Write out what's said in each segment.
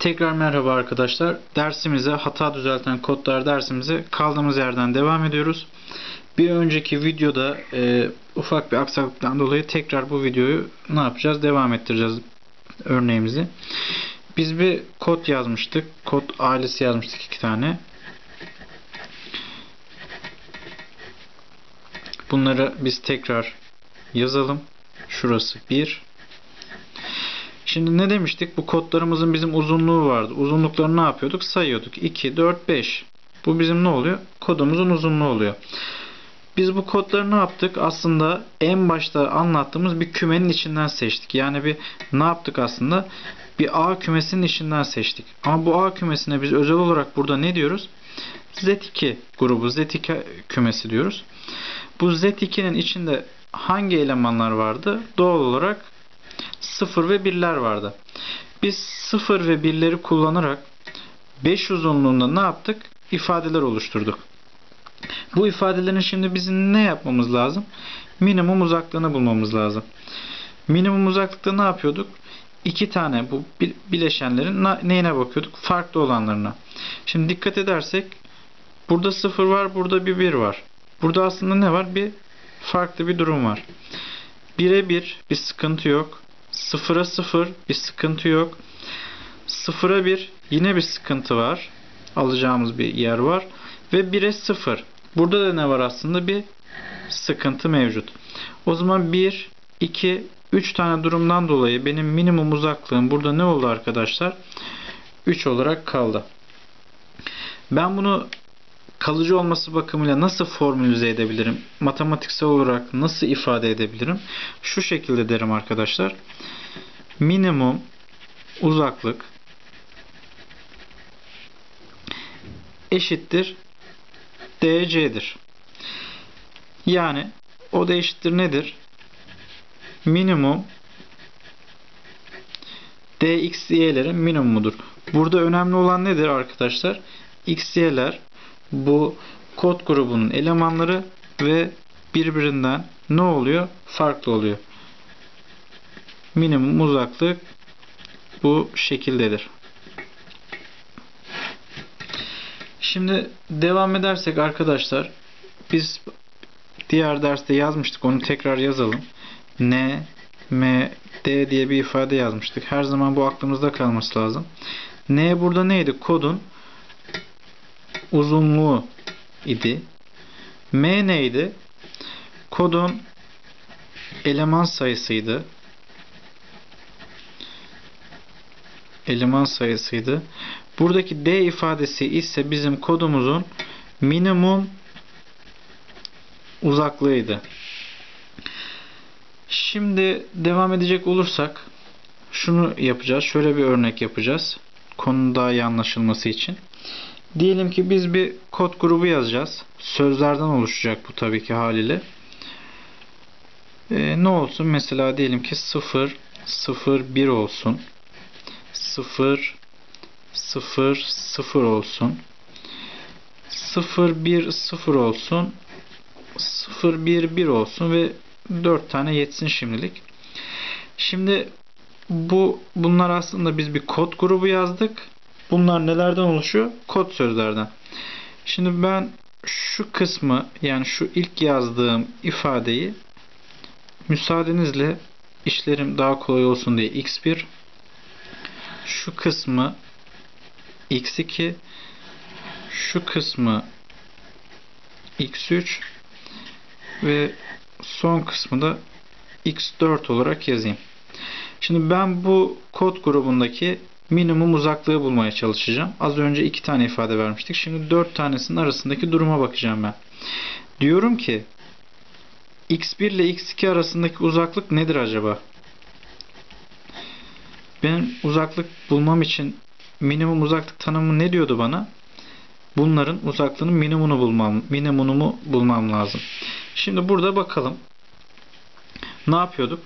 Tekrar merhaba arkadaşlar. Dersimize hata düzelten kodlar dersimize kaldığımız yerden devam ediyoruz. Bir önceki videoda e, ufak bir aksaklıktan dolayı tekrar bu videoyu ne yapacağız? Devam ettireceğiz örneğimizi. Biz bir kod yazmıştık. Kod ailesi yazmıştık iki tane. Bunları biz tekrar yazalım. Şurası 1. Şimdi ne demiştik? Bu kodlarımızın bizim uzunluğu vardı. Uzunluklarını ne yapıyorduk? Sayıyorduk. 2, 4, 5. Bu bizim ne oluyor? Kodumuzun uzunluğu oluyor. Biz bu kodları ne yaptık? Aslında en başta anlattığımız bir kümenin içinden seçtik. Yani bir ne yaptık aslında? Bir A kümesinin içinden seçtik. Ama bu A kümesine biz özel olarak burada ne diyoruz? Z2 grubu, Z2 kümesi diyoruz. Bu Z2'nin içinde hangi elemanlar vardı? Doğal olarak 0 ve 1'ler vardı. Biz 0 ve 1'leri kullanarak 5 uzunluğunda ne yaptık? İfadeler oluşturduk. Bu ifadelerin şimdi bizim ne yapmamız lazım? Minimum uzaklığını bulmamız lazım. Minimum uzaklıkta ne yapıyorduk? İki tane bu bileşenlerin neyine bakıyorduk? Farklı olanlarına. Şimdi dikkat edersek burada 0 var, burada bir 1 var. Burada aslında ne var? Bir farklı bir durum var. 1'e 1 bir sıkıntı yok. 0'a 0 bir sıkıntı yok. 0'a 1 yine bir sıkıntı var. Alacağımız bir yer var. Ve 1'e 0. Burada da ne var aslında? Bir sıkıntı mevcut. O zaman 1, 2, 3 tane durumdan dolayı benim minimum uzaklığım burada ne oldu arkadaşlar? 3 olarak kaldı. Ben bunu kalıcı olması bakımıyla nasıl formülize edebilirim? Matematiksel olarak nasıl ifade edebilirim? Şu şekilde derim arkadaşlar. Minimum uzaklık eşittir DC'dir. Yani o da eşittir nedir? Minimum dx y'lerin minimumudur. Burada önemli olan nedir arkadaşlar? x y'ler bu kod grubunun elemanları ve birbirinden ne oluyor? Farklı oluyor. Minimum uzaklık bu şekildedir. Şimdi devam edersek arkadaşlar biz diğer derste yazmıştık. Onu tekrar yazalım. N, M, D diye bir ifade yazmıştık. Her zaman bu aklımızda kalması lazım. N burada neydi? Kodun uzunluğu idi. M neydi? Kodun eleman sayısıydı. Eleman sayısıydı. Buradaki D ifadesi ise bizim kodumuzun minimum uzaklığıydı. Şimdi devam edecek olursak şunu yapacağız. Şöyle bir örnek yapacağız. Konu daha iyi anlaşılması için. Diyelim ki biz bir kod grubu yazacağız. Sözlerden oluşacak bu tabii ki haliyle. Ee, ne olsun? Mesela diyelim ki 0, 0, 1 olsun. 0, 0, 0 olsun. 0, 1, 0 olsun. 0, 1, 1 olsun ve 4 tane yetsin şimdilik. Şimdi bu bunlar aslında biz bir kod grubu yazdık. Bunlar nelerden oluşuyor? Kod sözlerden. Şimdi ben şu kısmı yani şu ilk yazdığım ifadeyi müsaadenizle işlerim daha kolay olsun diye x1 şu kısmı x2 şu kısmı x3 ve son kısmı da x4 olarak yazayım. Şimdi ben bu kod grubundaki minimum uzaklığı bulmaya çalışacağım. Az önce iki tane ifade vermiştik. Şimdi dört tanesinin arasındaki duruma bakacağım ben. Diyorum ki x1 ile x2 arasındaki uzaklık nedir acaba? Benim uzaklık bulmam için minimum uzaklık tanımı ne diyordu bana? Bunların uzaklığının minimumunu bulmam, minimumumu bulmam lazım. Şimdi burada bakalım. Ne yapıyorduk?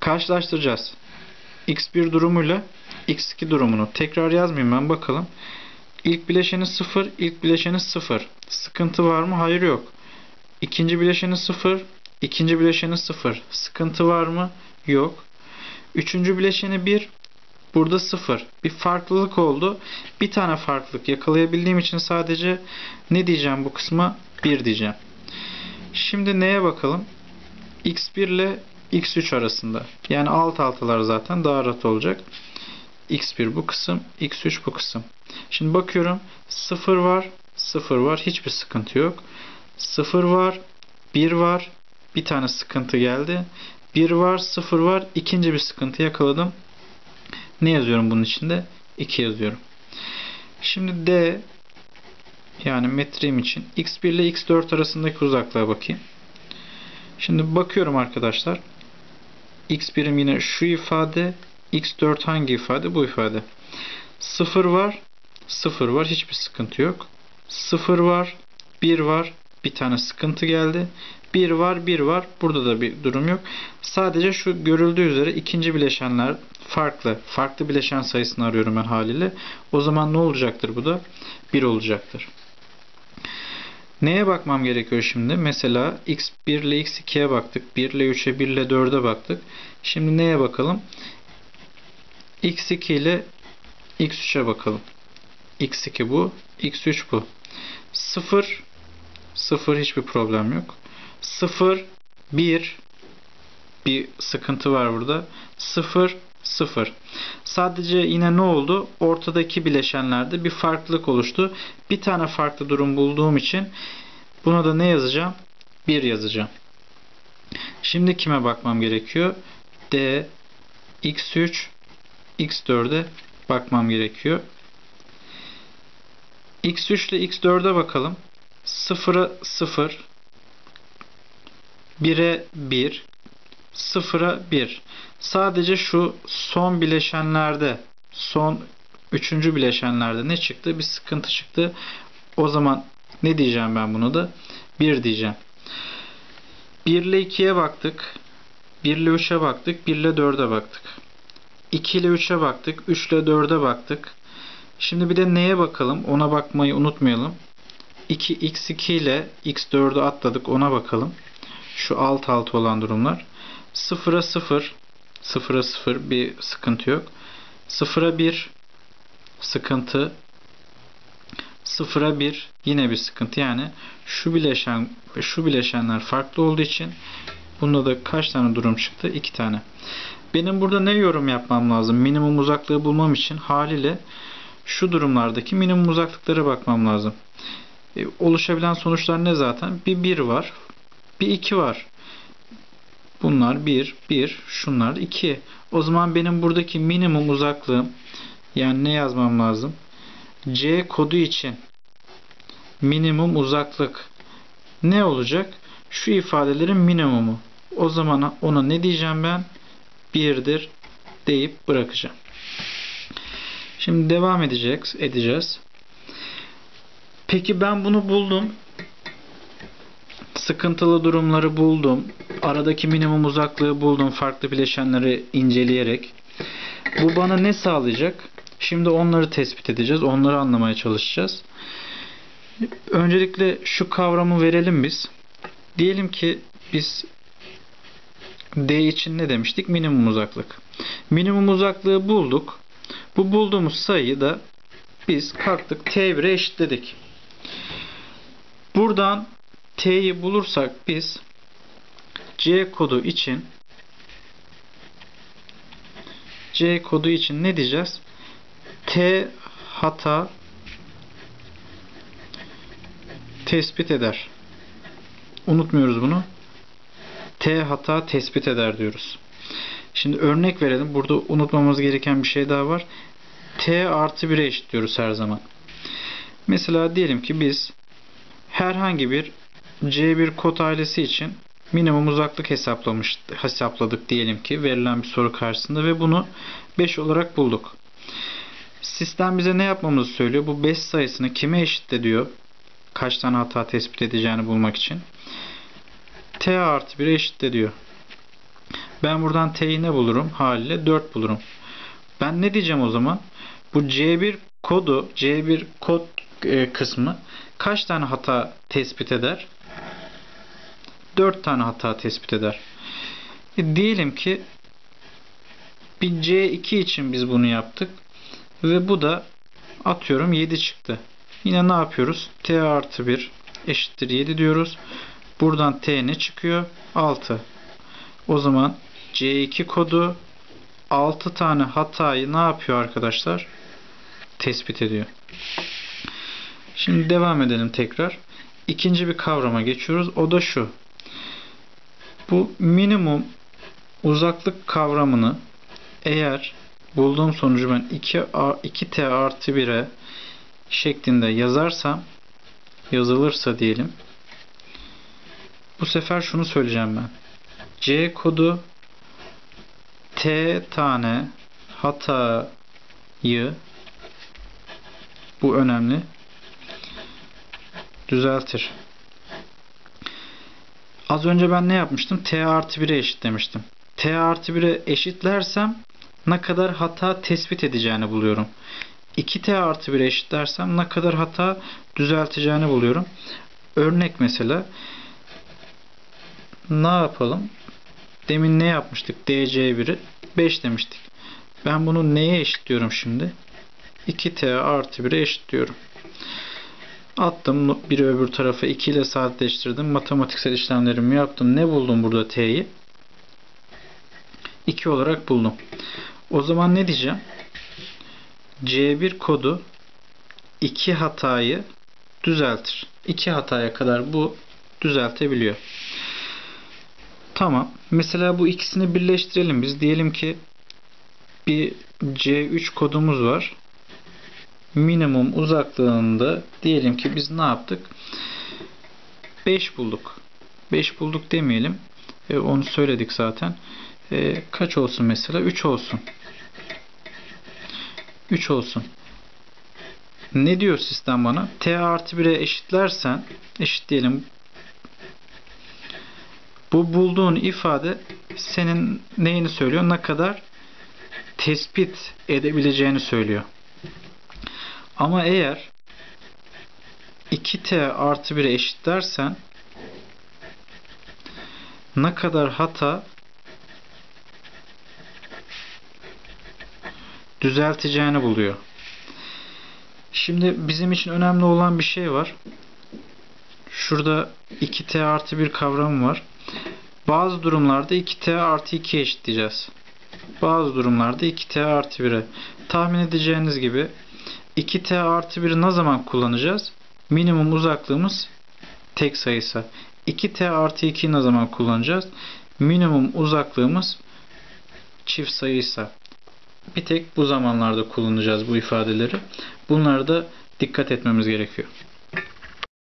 Karşılaştıracağız. x1 durumuyla x2 durumunu. Tekrar yazmayayım ben bakalım. İlk bileşeni 0, ilk bileşeni 0. Sıkıntı var mı? Hayır yok. İkinci bileşeni 0, ikinci bileşeni 0. Sıkıntı var mı? Yok. Üçüncü bileşeni 1, Burada 0. Bir farklılık oldu. Bir tane farklılık yakalayabildiğim için sadece ne diyeceğim bu kısma? 1 diyeceğim. Şimdi neye bakalım? x1 ile x3 arasında. Yani alt altalar zaten daha rahat olacak. X1 bu kısım, x3 bu kısım. Şimdi bakıyorum 0 var, 0 var. Hiçbir sıkıntı yok. 0 var, 1 var. Bir tane sıkıntı geldi. 1 var, 0 var. İkinci bir sıkıntı yakaladım. Ne yazıyorum bunun içinde? 2 yazıyorum. Şimdi D yani metrem için x1 ile x4 arasındaki uzaklığa bakayım. Şimdi bakıyorum arkadaşlar. x birim yine şu ifade. X4 hangi ifade? Bu ifade. 0 var. 0 var. Hiçbir sıkıntı yok. 0 var. 1 var. Bir tane sıkıntı geldi. 1 var, 1 var. Burada da bir durum yok. Sadece şu görüldüğü üzere ikinci bileşenler farklı. Farklı bileşen sayısını arıyorum ben haliyle. O zaman ne olacaktır bu da? 1 olacaktır. Neye bakmam gerekiyor şimdi? Mesela x1 ile x2'ye baktık. 1 ile 3'e 1 ile 4'e baktık. Şimdi neye bakalım? X2 ile x3'e bakalım. x2 bu. x3 bu. 0 0 hiçbir problem yok. 0 1 bir sıkıntı var burada. 0 0. Sadece yine ne oldu? Ortadaki bileşenlerde bir farklılık oluştu. Bir tane farklı durum bulduğum için buna da ne yazacağım? 1 yazacağım. Şimdi kime bakmam gerekiyor? D, x3, x4'e bakmam gerekiyor. x3 ile x4'e bakalım. 0'a 0, 1'e 1, 0'a 1. Sadece şu son bileşenlerde, son üçüncü bileşenlerde ne çıktı? Bir sıkıntı çıktı. O zaman ne diyeceğim ben bunu da? 1 diyeceğim. 1 ile 2'ye baktık. 1 ile 3'e baktık. 1 ile 4'e baktık. 2 ile 3'e baktık. 3 ile 4'e baktık. Şimdi bir de neye bakalım? Ona bakmayı unutmayalım. 2 x2 ile x4'ü atladık. Ona bakalım. Şu alt alt olan durumlar. 0'a 0 0'a 0 bir sıkıntı yok. 0'a 1 sıkıntı 0'a 1 yine bir sıkıntı. Yani şu bileşen şu bileşenler farklı olduğu için bunda da kaç tane durum çıktı? 2 tane. Benim burada ne yorum yapmam lazım? Minimum uzaklığı bulmam için haliyle şu durumlardaki minimum uzaklıklara bakmam lazım. E, oluşabilen sonuçlar ne zaten? Bir 1 var. Bir 2 var. Bunlar 1, 1, şunlar 2. O zaman benim buradaki minimum uzaklığım yani ne yazmam lazım? C kodu için minimum uzaklık ne olacak? Şu ifadelerin minimumu. O zaman ona ne diyeceğim ben? 1'dir deyip bırakacağım. Şimdi devam edeceğiz. edeceğiz. Peki ben bunu buldum. Sıkıntılı durumları buldum. Aradaki minimum uzaklığı buldum farklı bileşenleri inceleyerek. Bu bana ne sağlayacak? Şimdi onları tespit edeceğiz. Onları anlamaya çalışacağız. Öncelikle şu kavramı verelim biz. Diyelim ki biz D için ne demiştik? Minimum uzaklık. Minimum uzaklığı bulduk. Bu bulduğumuz sayıyı da biz kalktık T1'e eşitledik. Buradan T'yi bulursak biz C kodu için C kodu için ne diyeceğiz? T hata tespit eder. Unutmuyoruz bunu. T hata tespit eder diyoruz. Şimdi örnek verelim. Burada unutmamamız gereken bir şey daha var. T artı 1'e eşitliyoruz her zaman. Mesela diyelim ki biz herhangi bir C1 kod ailesi için minimum uzaklık hesaplamış, hesapladık diyelim ki verilen bir soru karşısında ve bunu 5 olarak bulduk. Sistem bize ne yapmamızı söylüyor? Bu 5 sayısını kime eşitle diyor? Kaç tane hata tespit edeceğini bulmak için. T artı 1'e eşitle diyor. Ben buradan T'yi ne bulurum? Haliyle 4 bulurum. Ben ne diyeceğim o zaman? Bu C1 kodu, C1 kod e, kısmı kaç tane hata tespit eder? 4 tane hata tespit eder. E, diyelim ki Bir C2 için biz bunu yaptık. Ve bu da atıyorum 7 çıktı. Yine ne yapıyoruz? T artı 1 eşittir 7 diyoruz. Buradan T ne çıkıyor? 6. O zaman C2 kodu 6 tane hatayı ne yapıyor arkadaşlar? Tespit ediyor. Şimdi devam edelim tekrar. İkinci bir kavrama geçiyoruz. O da şu. Bu minimum uzaklık kavramını eğer bulduğum sonucu ben 2, 2t artı 1'e şeklinde yazarsam yazılırsa diyelim bu sefer şunu söyleyeceğim ben. C kodu T tane hatayı bu önemli düzeltir. Az önce ben ne yapmıştım? T artı 1'e eşitlemiştim. T artı 1'e eşitlersem ne kadar hata tespit edeceğini buluyorum. 2T artı 1'e eşitlersem ne kadar hata düzelteceğini buluyorum. Örnek mesela ne yapalım? Demin ne yapmıştık? DC1'i 5 demiştik. Ben bunu neye eşitliyorum şimdi? 2T artı 1'e eşitliyorum. Attım biri öbür tarafa 2 ile sadeleştirdim. Matematiksel işlemlerimi yaptım. Ne buldum burada T'yi? 2 olarak buldum. O zaman ne diyeceğim? C1 kodu 2 hatayı düzeltir. 2 hataya kadar bu düzeltebiliyor. Tamam. Mesela bu ikisini birleştirelim biz. Diyelim ki bir C3 kodumuz var. Minimum uzaklığında diyelim ki biz ne yaptık? 5 bulduk. 5 bulduk demeyelim. E, onu söyledik zaten. E, kaç olsun mesela? 3 olsun. 3 olsun. Ne diyor sistem bana? T artı 1'e eşitlersen eşitleyelim. Bu bulduğun ifade senin neyini söylüyor? Ne kadar tespit edebileceğini söylüyor. Ama eğer 2t artı 1'e eşitlersen ne kadar hata düzelteceğini buluyor. Şimdi bizim için önemli olan bir şey var. Şurada 2t artı 1 kavramı var. Bazı durumlarda 2t artı 2 eşitleyeceğiz. Bazı durumlarda 2t artı 1'e. Tahmin edeceğiniz gibi 2t artı 1'i ne zaman kullanacağız? Minimum uzaklığımız tek sayısa. 2t artı 2'yi ne zaman kullanacağız? Minimum uzaklığımız çift sayıysa. Bir tek bu zamanlarda kullanacağız bu ifadeleri. Bunlara da dikkat etmemiz gerekiyor.